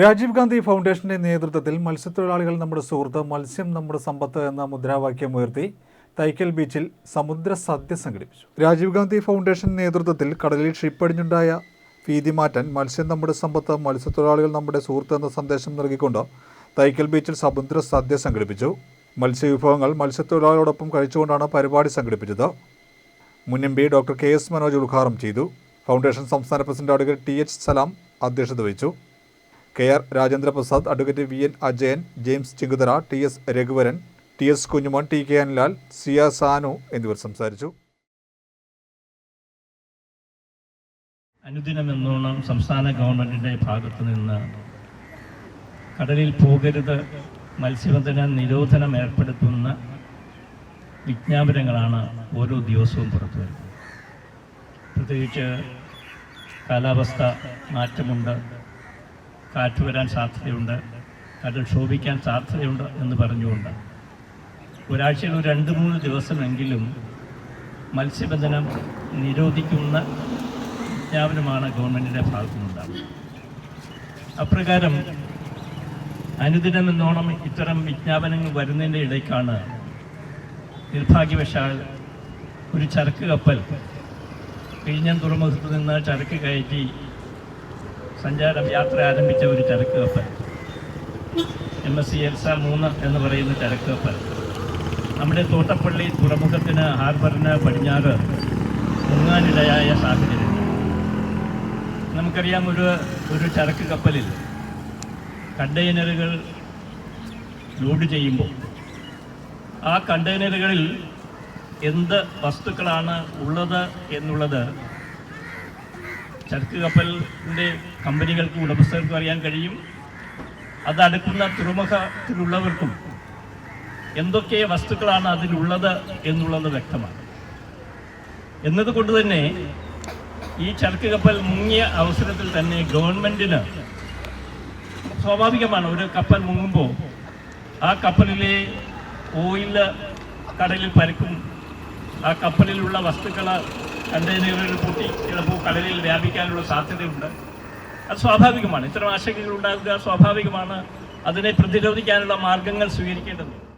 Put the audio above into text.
രാജീവ് ഗാന്ധി ഫൗണ്ടേഷന്റെ നേതൃത്വത്തിൽ മത്സ്യത്തൊഴിലാളികൾ നമ്മുടെ സുഹൃത്ത് മത്സ്യം നമ്മുടെ സമ്പത്ത് എന്ന മുദ്രാവാക്യം ഉയർത്തി തൈക്കൽ ബീച്ചിൽ സമുദ്ര സദ്യ സംഘടിപ്പിച്ചു. രാജീവ് ഗാന്ധി ഫൗണ്ടേഷൻ നേതൃത്വത്തിൽ കടലിൽ ഷിപ്പടിഞ്ഞുണ്ടായ ഭീതി മാറ്റാൻ മത്സ്യം നമ്മുടെ സമ്പത്ത് മത്സ്യത്തൊഴിലാളികൾ നമ്മുടെ സുഹൃത്ത് എന്ന സന്ദേശം നൽകിക്കൊണ്ട് തൈക്കൽ ബീച്ചിൽ സമുദ്ര സദ്യ സംഘടിപ്പിച്ചു. മത്സ്യവിഭവങ്ങൾ മത്സ്യത്തൊഴിലാളികളോടൊപ്പം കഴിച്ചുകൊണ്ടാണ് പരിപാടി സംഘടിപ്പിച്ചത്. മുൻ ഡോക്ടർ കെ എസ് മനോജ് ഉദ്ഘാടനം ചെയ്തു. ഫൗണ്ടേഷൻ സംസ്ഥാന president advocate T H Salam അധ്യക്ഷത വഹിച്ചു. K R Rajendraprasad advocate V N Ajayan James Chinkuthara T S Raghuvaran T S Kunjumon T K Anlal Siya Sanu എന്നിവർ സംസാരിച്ചു. അനുദിനം എന്നോണം സംസ്ഥാന ഗവൺമെന്റിന്റെ ഭാഗത്ത് നിന്ന് കടലിൽ പോകരുത് മത്സ്യബന്ധന നിരോധനം ഏർപ്പെടുത്തുന്ന വിജ്ഞാപനങ്ങളാണ് ഓരോ ദിവസവും പുറത്തു വരുന്നത്. പ്രത്യേകിച്ച് കാലാവസ്ഥ മാറ്റമുണ്ട്. കാറ്റ് വരാൻ സാധ്യതയുണ്ട്. കാറ്റ് ക്ഷോഭിക്കാൻ സാധ്യതയുണ്ട് എന്ന് പറഞ്ഞുകൊണ്ട്. ഒരാഴ്ചയിൽ ഒരു രണ്ട് മൂന്ന് ദിവസമെങ്കിലും മത്സ്യബന്ധനം നിരോധിക്കുന്ന വിജ്ഞാപനമാണ് ഗവൺമെന്റിന്റെ ഭാഗത്തു നിന്നുണ്ടാകുന്നത് അപ്രകാരം അനുദിനം എന്നോണം ഇത്തരം വിജ്ഞാപനങ്ങൾ വരുന്നതിന്റെ ഇടയ്ക്കാണ് നിർഭാഗ്യവശാൽ ഒരു ചരക്ക് കപ്പൽ വിഴിഞ്ഞം തുറമുഖത്ത് നിന്ന് ചരക്ക് കയറ്റി സഞ്ചാരം യാത്ര ആരംഭിച്ച ഒരു ചരക്ക് കപ്പൽ എം എസ് സി എൽസ മൂന്ന് എന്ന് പറയുന്ന ചരക്ക് കപ്പൽ നമ്മുടെ തോട്ടപ്പള്ളി തുറമുഖത്തിന് ഹാർബറിന് പടിഞ്ഞാറ് മുങ്ങാനിടയായ സാഹചര്യം. നമുക്കറിയാം ഒരു ഒരു ചരക്ക് കപ്പലിൽ കണ്ടെയ്നറുകൾ ലോഡ് ചെയ്യുമ്പോൾ ആ കണ്ടെയ്നറുകളിൽ എന്ത് വസ്തുക്കളാണ് ഉള്ളത് എന്നുള്ളത് ചരക്ക് കപ്പലിന്റെ കമ്പനികൾക്കും ഉടമസ്ഥർക്കും അറിയാൻ കഴിയും. അത് അടുക്കുന്ന തുറമുഖത്തിലുള്ളവർക്കും എന്തൊക്കെ വസ്തുക്കളാണ് അതിലുള്ളത് എന്നുള്ളത് വ്യക്തമാണ്. എന്നതുകൊണ്ട് തന്നെ ഈ ചരക്ക് കപ്പൽ മുങ്ങിയ അവസരത്തിൽ തന്നെ ഗവൺമെന്റിന് സ്വാഭാവികമാണ് ഒരു കപ്പൽ മുങ്ങുമ്പോൾ ആ കപ്പലിലെ ഓയിൽ കടലിൽ പരക്കും. ആ കപ്പലിലുള്ള വസ്തുക്കൾ കണ്ടെയ്നറുകളിൽ പൊട്ടി. ചിലപ്പോൾ കടലിൽ വ്യാപിക്കാനുള്ള സാധ്യതയുണ്ട്. അത് സ്വാഭാവികമാണ്. ഇത്തരം ആശങ്കകൾ ഉണ്ടാകുക സ്വാഭാവികമാണ്. അതിനെ പ്രതിരോധിക്കാനുള്ള മാർഗങ്ങൾ സ്വീകരിക്കേണ്ടതുണ്ട്.